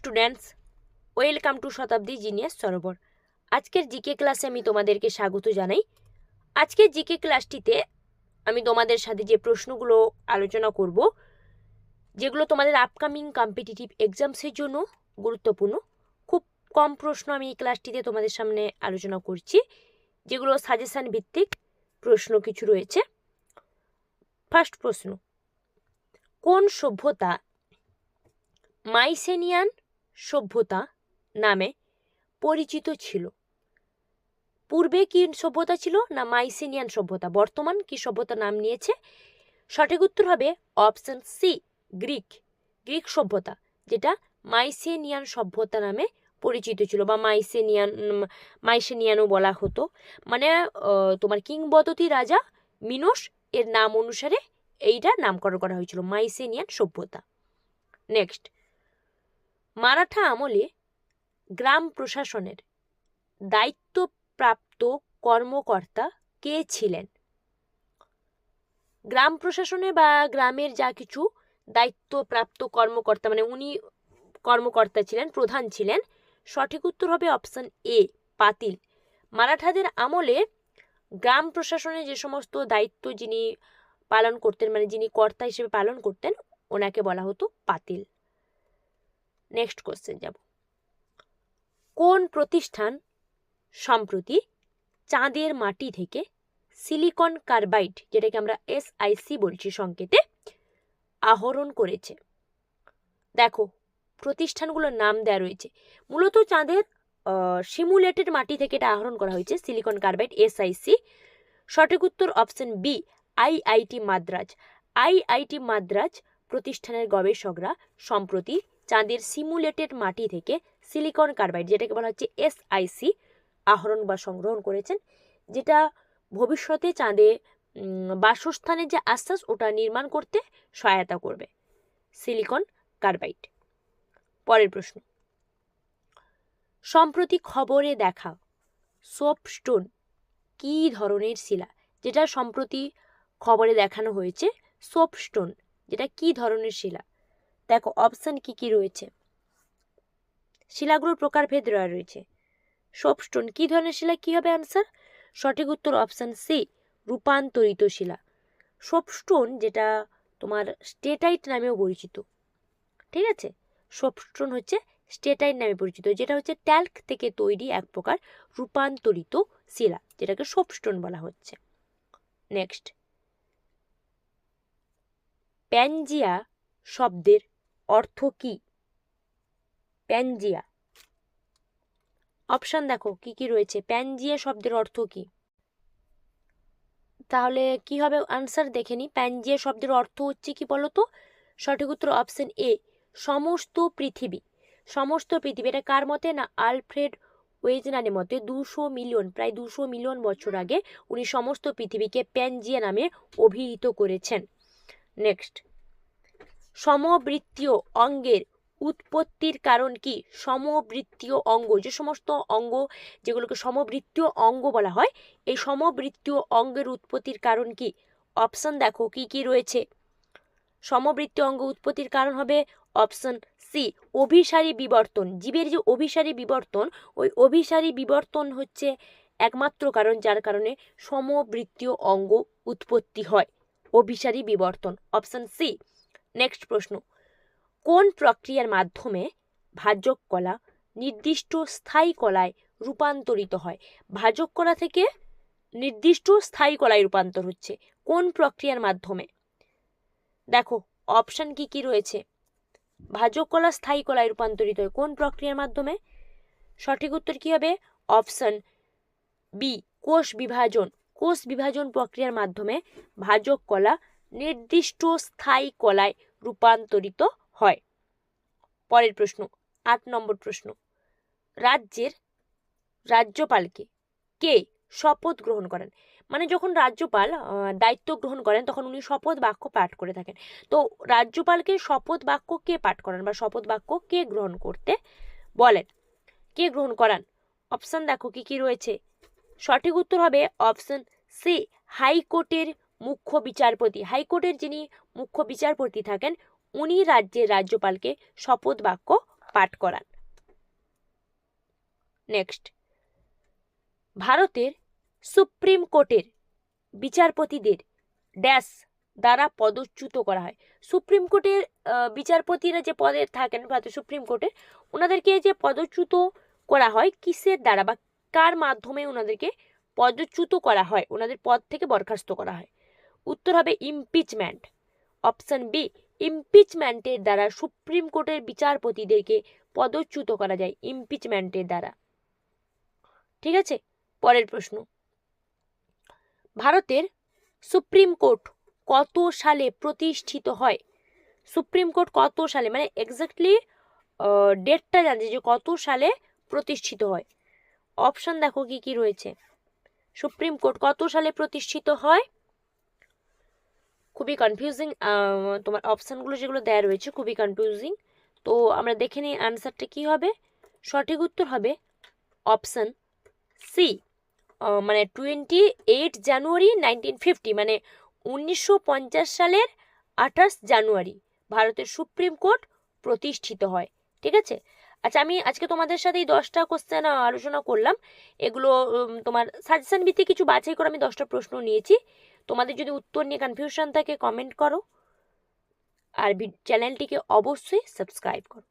Students welcome to Shatabdi genius সরোবর আজকের GK ক্লাসে আমি তোমাদেরকে স্বাগত জানাই। আজকের জিকে ক্লাসটিতে আমি তোমাদের সাথে যে প্রশ্নগুলো আলোচনা করব, যেগুলো তোমাদের আপকামিং কম্পিটিটিভ এক্সামসের জন্য গুরুত্বপূর্ণ, খুব কম প্রশ্ন আমি এই ক্লাসটিতে তোমাদের সামনে আলোচনা করছি, যেগুলো সাজেশান ভিত্তিক প্রশ্ন কিছু রয়েছে। ফার্স্ট প্রশ্ন, কোন সভ্যতা মাইসেনিয়ান সভ্যতা নামে পরিচিত ছিল। পূর্বে কি সভ্যতা ছিল না মাইসেনিয়ান সভ্যতা? বর্তমান কি সভ্যতা নাম নিয়েছে? সঠিক উত্তর হবে অপশন সি, গ্রিক। গ্রিক সভ্যতা, যেটা মাইসেনিয়ান সভ্যতা নামে পরিচিত ছিল বা মাইসেনিয়ান, মাইসেনিয়ানও বলা হতো। মানে তোমার কিংবদতি রাজা মিনোস, এর নাম অনুসারে এইটা নামকরণ করা হয়েছিল, মাইসেনিয়ান সভ্যতা। নেক্সট। মারাঠা আমলে গ্রাম প্রশাসনের দায়িত্বপ্রাপ্ত কর্মকর্তা কে ছিলেন? গ্রাম প্রশাসনে বা গ্রামের যা কিছু দায়িত্বপ্রাপ্ত কর্মকর্তা মানে উনি কর্মকর্তা ছিলেন, প্রধান ছিলেন, সঠিক উত্তর হবে অপশন এ পাতিল মারাঠাদের আমলে গ্রাম প্রশাসনে যে সমস্ত দায়িত্ব যিনি পালন করতেন মানে যিনি কর্তা হিসেবে পালন করতেন, ওনাকে বলা হতো পাতিল নেক্সট কোশ্চেন যাব। কোন প্রতিষ্ঠান সম্প্রতি চাঁদের মাটি থেকে সিলিকন কার্বাইড যেটাকে আমরা এসআইসি বলছি সংকেতে, আহরণ করেছে? দেখো, প্রতিষ্ঠানগুলোর নাম দেওয়া রয়েছে। মূলত চাঁদের সিমুলেটেড মাটি থেকে এটা আহরণ করা হয়েছে সিলিকন কার্বাইড এসআইসি সঠিক উত্তর option B IIT Madras. IIT Madras প্রতিষ্ঠানের গবেষকরা সম্প্রতি চাঁদের সিমুলেটেড মাটি থেকে সিলিকন কার্বাইড যেটাকে বলা হচ্ছে এসআইসি আহরণ বা সংগ্রহণ করেছেন, যেটা ভবিষ্যতে চাঁদে বাসস্থানের যে আশ্বাস, ওটা নির্মাণ করতে সহায়তা করবে। সিলিকন কার্বাইড পরের প্রশ্ন। সম্প্রতি খবরে দেখা সোপস্টোন কী ধরনের শিলা, যেটা সম্প্রতি খবরে দেখানো হয়েছে সোপস্টোন যেটা কী ধরনের শিলা? দেখো অপশান কি কি রয়েছে? শিলাগুলোর প্রকারভেদ দেওয়া রয়েছে। সোপস্টোন কী ধরনের শিলা, কী হবে আনসার সঠিক উত্তর অপশান সি রূপান্তরিত শিলা। সোপস্টোন যেটা তোমার স্টেটাইট নামেও পরিচিত। ঠিক আছে? সোপস্টোন হচ্ছে স্টেটাইট নামে পরিচিত, যেটা হচ্ছে ট্যাল্ক থেকে তৈরি এক প্রকার রূপান্তরিত শিলা, যেটাকে সোপস্টোন বলা হচ্ছে। নেক্সট প্যানজিয়া শব্দের অর্থ কি? প্যানজিয়া। অপশন দেখো, কি কি রয়েছে? প্যানজিয়া শব্দের অর্থ কি? তাহলে কি হবে? আনসার দেখে নি। প্যানজিয়া শব্দের অর্থ হচ্ছে কি বলো তো? সঠিক উত্তর অপশন এ সমস্ত পৃথিবী। সমস্ত পৃথিবী, এটা কার মতে? না, আলফ্রেড ওয়েজনারের মতে। দুশো মিলিয়ন, প্রায় দুশো মিলিয়ন বছর আগে উনি সমস্ত পৃথিবীকে প্যানজিয়া নামে অভিহিত করেছেন। নেক্সট সমবৃত্তীয় অঙ্গের উৎপত্তির কারণ কি? সমবৃত্তীয় অঙ্গ, যে সমস্ত অঙ্গ যেগুলোকে সমবৃত্তীয় অঙ্গ বলা হয়, এই সমবৃত্তীয় অঙ্গের উৎপত্তির কারণ কি? অপশন দেখো, কি কি রয়েছে? সমবৃত্তীয় অঙ্গ উৎপত্তির কারণ হবে অপশন সি অভিসারী বিবর্তন। জীবের যে অভিসারী বিবর্তন, ওই অভিসারী বিবর্তন হচ্ছে একমাত্র কারণ, যার কারণে সমবৃত্তীয় অঙ্গ উৎপত্তি হয়, অভিসারী বিবর্তন। অপশন সি নেক্সট প্রশ্ন। কোন প্রক্রিয়ার মাধ্যমে ভাজক কলা নির্দিষ্ট স্থায়ী কলায় রূপান্তরিত হয়? ভাজক কলা থেকে নির্দিষ্ট স্থায়ী কলায় রূপান্তর হচ্ছে। কোন প্রক্রিয়ার মাধ্যমে? দেখো অপশান কি কি রয়েছে? ভাজক কলা স্থায়ী কলায় রূপান্তরিত হয়। কোন প্রক্রিয়ার মাধ্যমে? সঠিক উত্তর কি হবে? অপশান বি কোষ বিভাজন। কোষ বিভাজন প্রক্রিয়ার মাধ্যমে ভাজক কলা নির্দিষ্ট স্থায়ী কলায় রূপান্তরিত হয়। পরের প্রশ্ন, আট নম্বর প্রশ্ন, রাজ্যের রাজ্যপালকে কে শপথ গ্রহণ করেন? মানে যখন রাজ্যপাল দায়িত্ব গ্রহণ করেন, তখন উনি শপথ বাক্য পাঠ করে থাকেন। তো রাজ্যপালকে শপথ বাক্য কে পাঠ করান বা শপথ বাক্য কে গ্রহণ করতে বলেন? কে গ্রহণ করান? অপশান দেখো কি কি রয়েছে? সঠিক উত্তর হবে অপশান সি, হাইকোর্টের মুখ্য বিচারপতি, হাইকোর্টের যিনি মুখ্য বিচারপতি থাকেন, উনি রাজ্যের রাজ্যপালকে শপথ বাক্য পাঠ করান। নেক্সট ভারতের সুপ্রিম কোর্টের বিচারপতিদের ড্যাশ দ্বারা পদচ্যুত করা হয়। সুপ্রিম কোর্টের বিচারপতিরা যে পদে থাকেন ভারতের সুপ্রিম কোর্টে ওনাদেরকে যে পদচ্যুত করা হয়, কিসের দ্বারা বা কার মাধ্যমে ওনাদেরকে পদচ্যুত করা হয় ওনাদের পদ থেকে বরখাস্ত করা হয়। উত্তর হবে ইমপিচমেন্ট অপশন বি ইমপিচমেন্টের দ্বারা সুপ্রিম কোর্টের বিচারপতিদেরকে পদচ্যুত করা যায় ইমপিচমেন্টের দ্বারা। ঠিক আছে? পরের প্রশ্ন। ভারতের সুপ্রিম কোর্ট কত সালে প্রতিষ্ঠিত হয়? সুপ্রিম কোর্ট কত সালে মানে এক্স্যাক্টলি ডেটটা জানছে যে কত সালে প্রতিষ্ঠিত হয়। অপশন দেখো কি কি রয়েছে। সুপ্রিম কোর্ট কত সালে প্রতিষ্ঠিত হয়? খুবই কনফিউজিং তোমার অপশানগুলো যেগুলো দেয়া রয়েছে খুবই কনফিউজিং তো আমরা দেখে নিই অ্যান্সারটা কী হবে। সঠিক উত্তর হবে অপশান সি মানে twenty eight January nineteen fifty মানে উনিশশো পঞ্চাশ সালের আঠাশ জানুয়ারি ভারতের সুপ্রিম কোর্ট প্রতিষ্ঠিত হয়। ঠিক আছে? আচ্ছা আমি আজকে তোমাদের সাথে এই দশটা কোশ্চেন আলোচনা করলাম। এগুলো তোমার সাজেশন ভিত্তিক কিছু বাছাই করে আমি দশটা প্রশ্ন নিয়েছি। তোমাদের যদি উত্তর নিয়ে কনফিউশন থাকে কমেন্ট করো। আর চ্যানেলটিকে অবশ্যই সাবস্ক্রাইব করো।